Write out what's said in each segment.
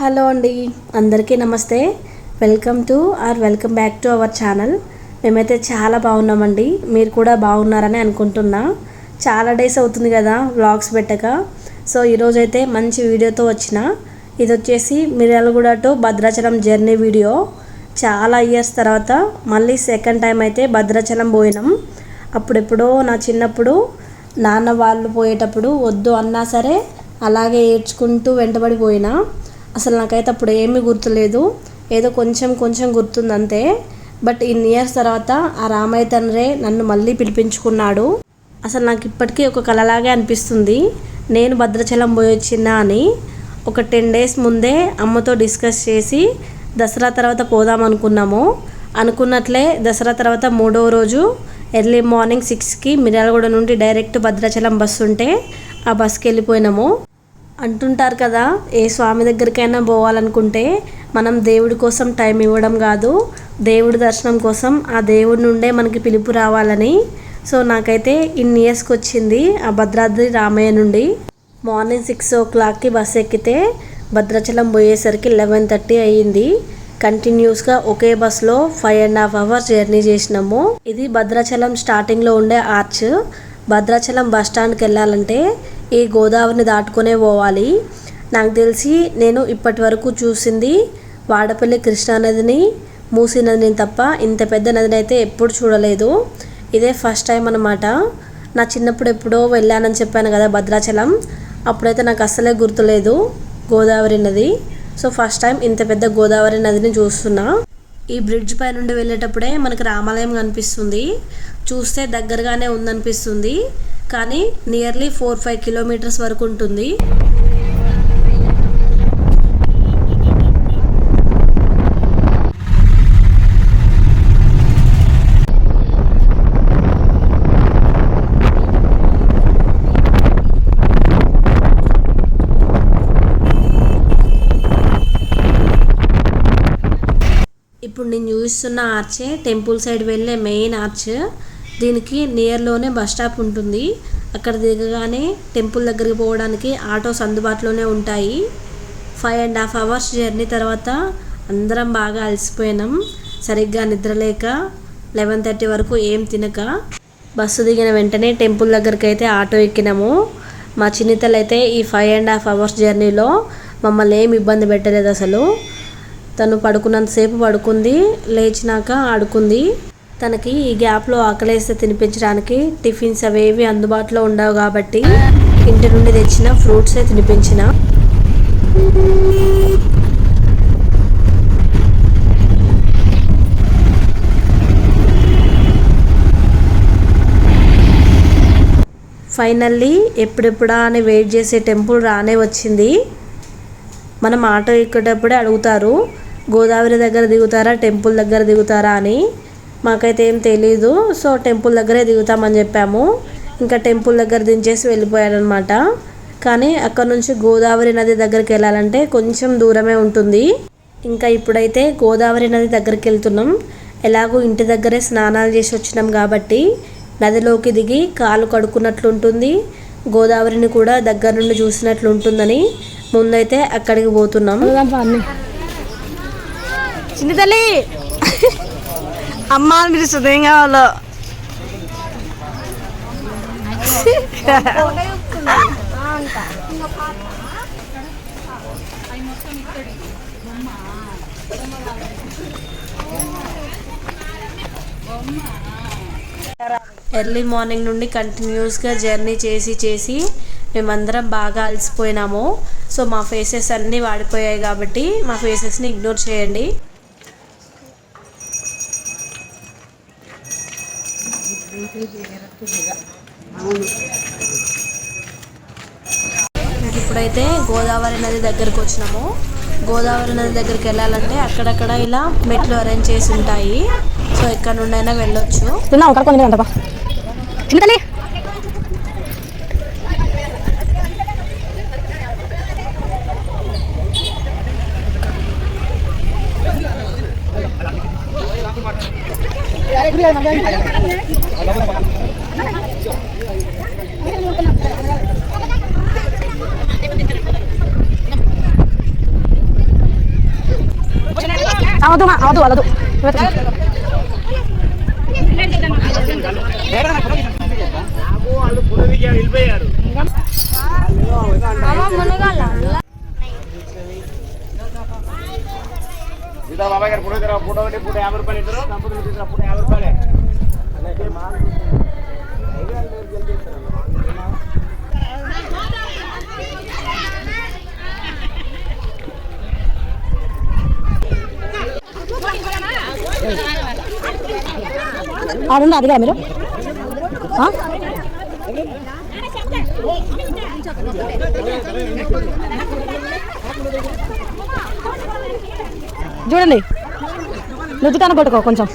Hello అండి అందరికీ నమస్తే. Welcome to or welcome back to our channel మేమైతే చాలా బాగున్నామండి. మీరు కూడా బాగున్నారని అనుకుంటున్నా. చాలా డేస్ అవుతుంది కదా వ్లాగ్స్ పెట్టక. సో ఈరోజైతే మంచి వీడియోతో వచ్చిన. ఇది వచ్చేసి Miryalaguda to Bhadrachalam journey video చాలా ఇయర్స్ తర్వాత మళ్ళీ సెకండ్ టైం అయితే భద్రాచలం పోయినాం. అప్పుడెప్పుడో నా చిన్నప్పుడు నాన్న వాళ్ళు పోయేటప్పుడు వద్దు అన్నా సరే అలాగే ఏడ్చుకుంటూ వెంటబడిపోయినా. అసలు నాకైతే అప్పుడు ఏమీ గుర్తులేదు. ఏదో కొంచెం కొంచెం గుర్తుంది అంతే బట్ ఇన్ ఇయర్స్ తర్వాత ఆ రామయ్య తండ్రే నన్ను మళ్ళీ పిలిపించుకున్నాడు. అసలు నాకు ఇప్పటికీ ఒక కలలాగే అనిపిస్తుంది. నేను భద్రాచలం పోయి అని ఒక టెన్ డేస్ ముందే అమ్మతో డిస్కస్ చేసి దసరా తర్వాత పోదాం అనుకున్నాము. అనుకున్నట్లే దసరా తర్వాత మూడవ రోజు ఎర్లీ మార్నింగ్ సిక్స్కి మిర్యాలగూడ నుండి డైరెక్ట్ భద్రాచలం బస్సు ఉంటే ఆ బస్కి వెళ్ళిపోయినాము. అంటుంటారు కదా ఏ స్వామి దగ్గరికైనా పోవాలనుకుంటే మనం దేవుడి కోసం టైం ఇవ్వడం కాదు దేవుడి దర్శనం కోసం ఆ దేవుడి నుండే మనకి పిలుపు రావాలని. సో నాకైతే ఇన్ని ఇయర్స్కి వచ్చింది ఆ భద్రాద్రి రామయ్య నుండి. మార్నింగ్ సిక్స్ ఓ క్లాక్కి బస్ ఎక్కితే భద్రాచలం పోయేసరికి లెవెన్ థర్టీ అయ్యింది. కంటిన్యూస్గా ఒకే బస్లో five and half hours journey చేసినాము. ఇది భద్రాచలం స్టార్టింగ్లో ఉండే ఆర్చ్ భద్రాచలం బస్ స్టాండ్కి వెళ్ళాలంటే ఈ గోదావరిని దాటుకునే పోవాలి. నాకు తెలిసి నేను ఇప్పటి వరకు చూసింది వాడపల్లి కృష్ణానదిని మూసీ నదిని తప్ప ఇంత పెద్ద నదిని అయితే ఎప్పుడు చూడలేదు. ఇదే ఫస్ట్ టైం అనమాట నా చిన్నప్పుడు ఎప్పుడో వెళ్ళానని చెప్పాను కదా భద్రాచలం. అప్పుడైతే నాకు అస్సలే గుర్తులేదు గోదావరి నది. సో ఫస్ట్ టైం ఇంత పెద్ద గోదావరి నదిని చూస్తున్నా. ఈ బ్రిడ్జ్ పై నుండి వెళ్ళేటప్పుడే మనకి రామాలయం కనిపిస్తుంది. చూస్తే దగ్గరగానే ఉందనిపిస్తుంది. కానీ నియర్లీ ఫోర్ ఫైవ్ కిలోమీటర్స్ వరకు ఉంటుంది. ఇప్పుడు నేను చూస్తున్న ఆర్చే టెంపుల్ సైడ్ వెళ్ళే మెయిన్ ఆర్చ్ దీనికి నియర్లోనే బస్ స్టాప్ ఉంటుంది. అక్కడ దిగగానే టెంపుల్ దగ్గరికి పోవడానికి ఆటోస్ అందుబాటులోనే ఉంటాయి. Five and half hours journey తర్వాత అందరం బాగా అలసిపోయినాం. సరిగ్గా నిద్రలేక లెవెన్ థర్టీ వరకు ఏం తినక బస్సు దిగిన వెంటనే టెంపుల్ దగ్గరికి అయితే ఆటో ఎక్కినాము. మా చిన్నితలు అయితే ఈ ఫైవ్ అండ్ హాఫ్ అవర్స్ జర్నీలో మమ్మల్ని ఏమి ఇబ్బంది పెట్టలేదు అసలు. తను పడుకున్నంతసేపు పడుకుంది లేచినాక ఆడుకుంది. తనకి ఈ గ్యాప్లో ఆకలేస్తే తినిపించడానికి టిఫిన్స్ అవేవి అందుబాటులో ఉండవు కాబట్టి ఇంటి నుండి తెచ్చిన ఫ్రూట్సే తినిపించిన. ఫైనల్లీ ఎప్పుడెప్పుడా అని వెయిట్ చేసే టెంపుల్ రానే వచ్చింది. మనం ఆటో ఎక్కేటప్పుడే అడుగుతారు గోదావరి దగ్గర దిగుతారా టెంపుల్ దగ్గర దిగుతారా అని. మాకైతే ఏం తెలీదు. సో టెంపుల్ దగ్గరే దిగుతామని చెప్పాము. ఇంకా టెంపుల్ దగ్గర దించేసి వెళ్ళిపోయాడనమాట. కానీ అక్కడ నుంచి గోదావరి నది దగ్గరికి వెళ్ళాలంటే కొంచెం దూరమే ఉంటుంది. ఇంకా ఇప్పుడైతే గోదావరి నది దగ్గరికి వెళ్తున్నాం. ఎలాగో ఇంటి దగ్గరే స్నానాలు చేసి వచ్చినాం కాబట్టి నదిలోకి దిగి కాలు కడుక్కున్నట్లు ఉంటుంది. గోదావరిని కూడా దగ్గర నుండి చూసినట్లు ఉంటుందని ముందైతే అక్కడికి పోతున్నాం. చిన్న తల్లి! అమ్మ అని పిలుస్తుంది ఏం కావాలో. ఎర్లీ మార్నింగ్ నుండి కంటిన్యూస్గా జర్నీ చేసి చేసి మేమందరం బాగా అలసిపోయినాము. సో మా ఫేసెస్ అన్నీ వాడిపోయాయి కాబట్టి మా ఫేసెస్ని ఇగ్నోర్ చేయండి. ఇప్పుడైతే గోదావరి నది దగ్గరకు వచ్చినాము. గోదావరి నది దగ్గరికి వెళ్ళాలంటే అక్కడక్కడ ఇలా మెట్లు అరేంజ్ చేసి ఉంటాయి. సో ఎక్కడ నుండైనా వెళ్ళొచ్చు. అవదు మా అవదు అలదు మునగాల? సీతా బాబాయ్ గారు ఫోటో తీరా ఫోటో ఒకటి ఫోటో యాభై రూపాయలు ఇద్దరు దంపతులు తీసిన ఫోటో యాభై రూపాయలే ఆడుందా అదిగా మీరు ఆ? చూడండి నుదుటాన కొట్టుకో కొంచెం.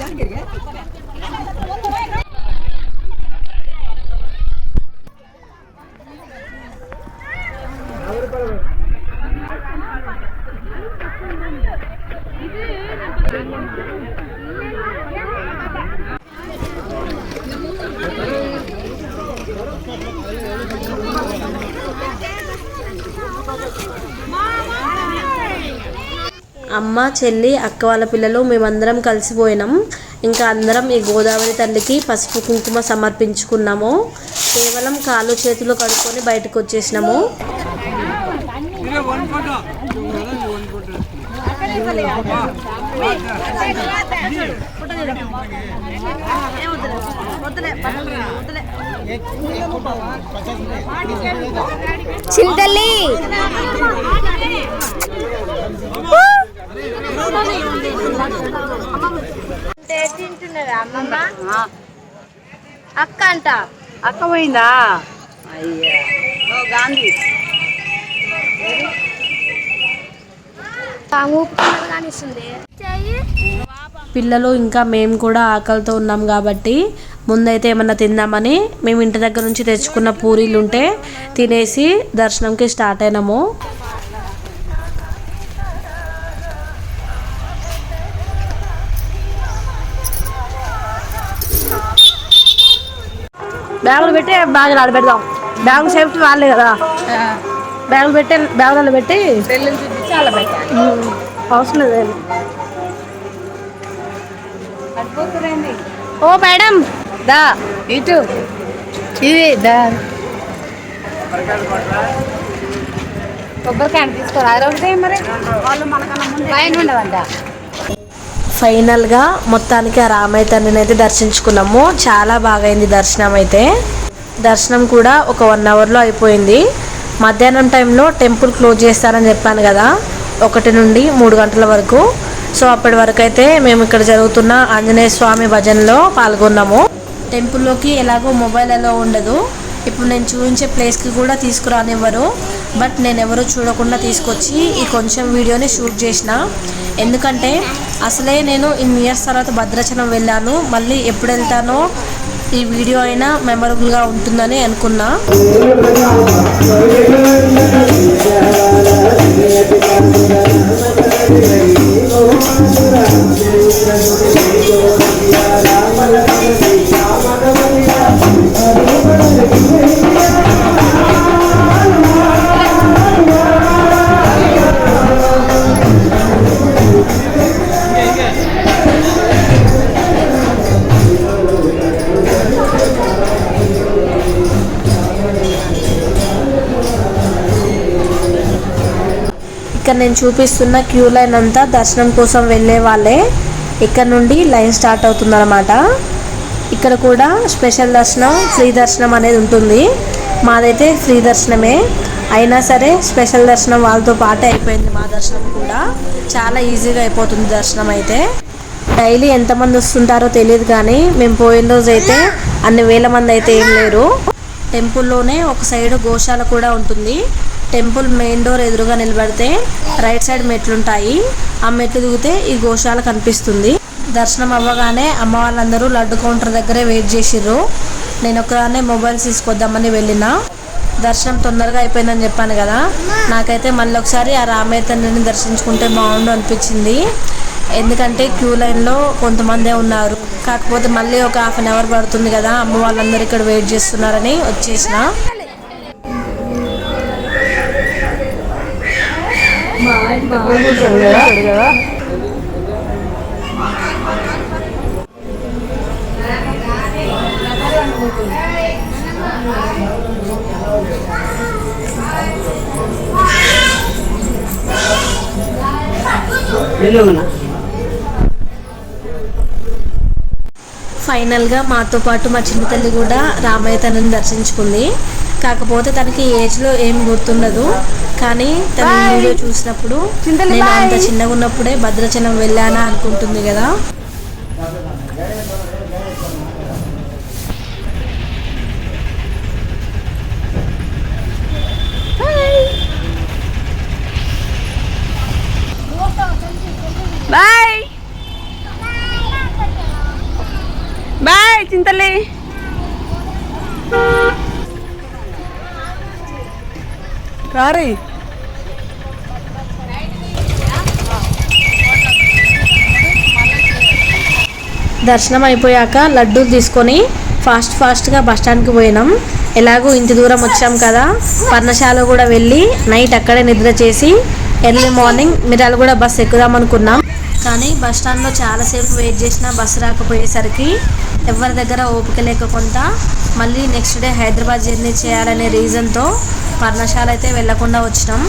అమ్మ చెల్లి అక్క వాళ్ళ పిల్లలు మేమందరం కలిసిపోయినాం. ఇంకా అందరం ఈ గోదావరి తల్లికి పసుపు కుంకుమ సమర్పించుకున్నాము. కేవలం కాళ్ళు చేతులు కడుక్కొని బయటకు వచ్చేసినాము. చింతల్లి తింటున్నదా అమ్మమ్మ అక్క అంట అక్క పోయిందా? అయ్యా. ఓ గాంధీ. ఊపుకున్నది కానిస్తుంది పిల్లలు ఇంకా మేము కూడా ఆకలితో ఉన్నాం కాబట్టి ముందైతే ఏమన్నా తిందామని మేము ఇంటి దగ్గర నుంచి తెచ్చుకున్న పూరీలు ఉంటే తినేసి దర్శనంకి స్టార్ట్ అయినాము. బ్యాగులు పెట్టి బ్యాగులు ఆడ పెడదాం. బ్యాగులు సేఫ్టీ వాళ్ళే కదా. బ్యాగులు పెట్టి బ్యాగులలో పెట్టి. అవసరం లేదు ఓ మేడం దా ఇటు. ఇది దా. కొబ్బరికాయ తీసుకోరా? మరి. వాళ్ళు మనకన్నా ముందు పైన ఉండవంట. ఫైనల్గా మొత్తానికి ఆ రామయ్య తండ్రిని అయితే దర్శించుకున్నాము. చాలా బాగా అయింది దర్శనం అయితే. దర్శనం కూడా ఒక వన్ అవర్లో అయిపోయింది. మధ్యాహ్నం టైంలో టెంపుల్ క్లోజ్ చేస్తారని చెప్పాను కదా ఒకటి నుండి మూడు గంటల వరకు. సో అప్పటి వరకు అయితే మేము ఇక్కడ జరుగుతున్న ఆంజనేయ స్వామి భజనలో పాల్గొన్నాము. టెంపుల్లోకి ఎలాగో మొబైల్ అలో ఉండదు. ఇప్పుడు నేను చూపించే ప్లేస్కి కూడా తీసుకురానివ్వరు. బట్ నేను ఎవరు చూడకుండా తీసుకొచ్చి ఈ కొంచెం వీడియోని షూట్ చేసిన. ఎందుకంటే అసలే నేను ఇన్ని ఇయర్స్ తర్వాత భద్రాచలం వెళ్ళాను. మళ్ళీ ఎప్పుడు వెళ్తానో ఈ వీడియో అయినా మెమరబుల్గా ఉంటుందని అనుకున్నా. ఇక్కడ నేను చూపిస్తున్న క్యూ లైన్ అంతా దర్శనం కోసం వెళ్ళే వాళ్ళే. ఇక్కడ నుండి లైన్ స్టార్ట్ అవుతుందన్నమాట. ఇక్కడ కూడా స్పెషల్ దర్శనం ఫ్రీ దర్శనం అనేది ఉంటుంది. మాదైతే ఫ్రీ దర్శనమే. అయినా సరే స్పెషల్ దర్శనం వాళ్ళతో పాటే అయిపోయింది మా దర్శనం కూడా. చాలా ఈజీగా అయిపోతుంది దర్శనం అయితే. డైలీ ఎంతమంది వస్తుంటారో తెలియదు కానీ మేము పోయిన రోజు అయితే అన్ని వేల మంది అయితే ఏం లేరు. టెంపుల్లోనే ఒక సైడ్ గోశాల కూడా ఉంటుంది. టెంపుల్ మెయిన్ డోర్ ఎదురుగా నిలబడితే రైట్ సైడ్ మెట్లుంటాయి. ఆ మెట్లు దిగితే ఈ గోశాల కనిపిస్తుంది. దర్శనం అవ్వగానే అమ్మ వాళ్ళందరూ లడ్డు కౌంటర్ దగ్గరే వెయిట్ చేసిర్రు. నేను ఒకదాన్నే మొబైల్స్ తీసుకొద్దామని వెళ్ళిన. దర్శనం తొందరగా అయిపోయిందని చెప్పాను కదా. నాకైతే మళ్ళీ ఒకసారి ఆ రామయ్య తండ్రిని దర్శించుకుంటే బాగుండు అనిపించింది. ఎందుకంటే క్యూ లైన్లో కొంతమందే ఉన్నారు. కాకపోతే మళ్ళీ ఒక హాఫ్ అన్ అవర్ పడుతుంది కదా. అమ్మ వాళ్ళందరూ ఇక్కడ వెయిట్ చేస్తున్నారని వచ్చేసిన. ఫైనల్గా మాతో పాటు మా చిన్న తల్లి కూడా రామయ్య తనని దర్శించుకుంది. కాకపోతే తనకి ఏజ్లో ఏం గుర్తుండదు. కానీ తన వీడియో చూసినప్పుడు నేను అంత చిన్నగా ఉన్నప్పుడే భద్రాచలం వెళ్ళానా అనుకుంటుంది కదా. బాయ్. బాయ్ చింతల్లి. రారీ. దర్శనం అయిపోయాక లడ్డూలు తీసుకొని ఫాస్ట్ ఫాస్ట్గా బస్ స్టాండ్కి పోయినాం. ఎలాగో ఇంత దూరం వచ్చాం కదా. పర్ణశాల కూడా వెళ్ళి నైట్ అక్కడే నిద్ర చేసి ఎర్లీ మార్నింగ్ మిరాలు కూడా బస్ ఎక్కుదాం అనుకున్నాం. కానీ బస్ స్టాండ్లో చాలాసేపు వెయిట్ చేసిన బస్సు రాకపోయేసరికి ఎవరి దగ్గర ఓపిక లేకుండా మళ్ళీ నెక్స్ట్ డే హైదరాబాద్ జర్నీ చేయాలనే రీజన్తో పర్ణశాల అయితే వెళ్ళకుండా వచ్చినాం.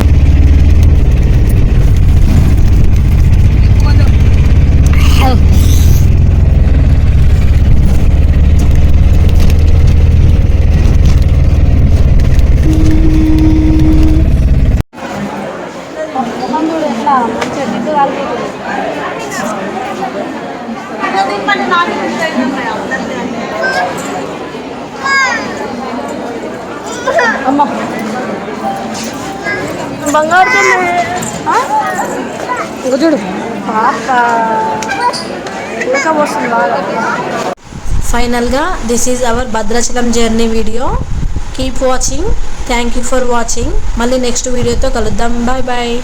బంగారు తల్లి ఇంకా చూడు. పాప. ఉడకపోస్తుంది బాగా. ఫైనల్గా this is our Bhadrachalam journey video keep watching thank you for watching మళ్ళీ నెక్స్ట్ వీడియోతో కలుద్దాం. Bye bye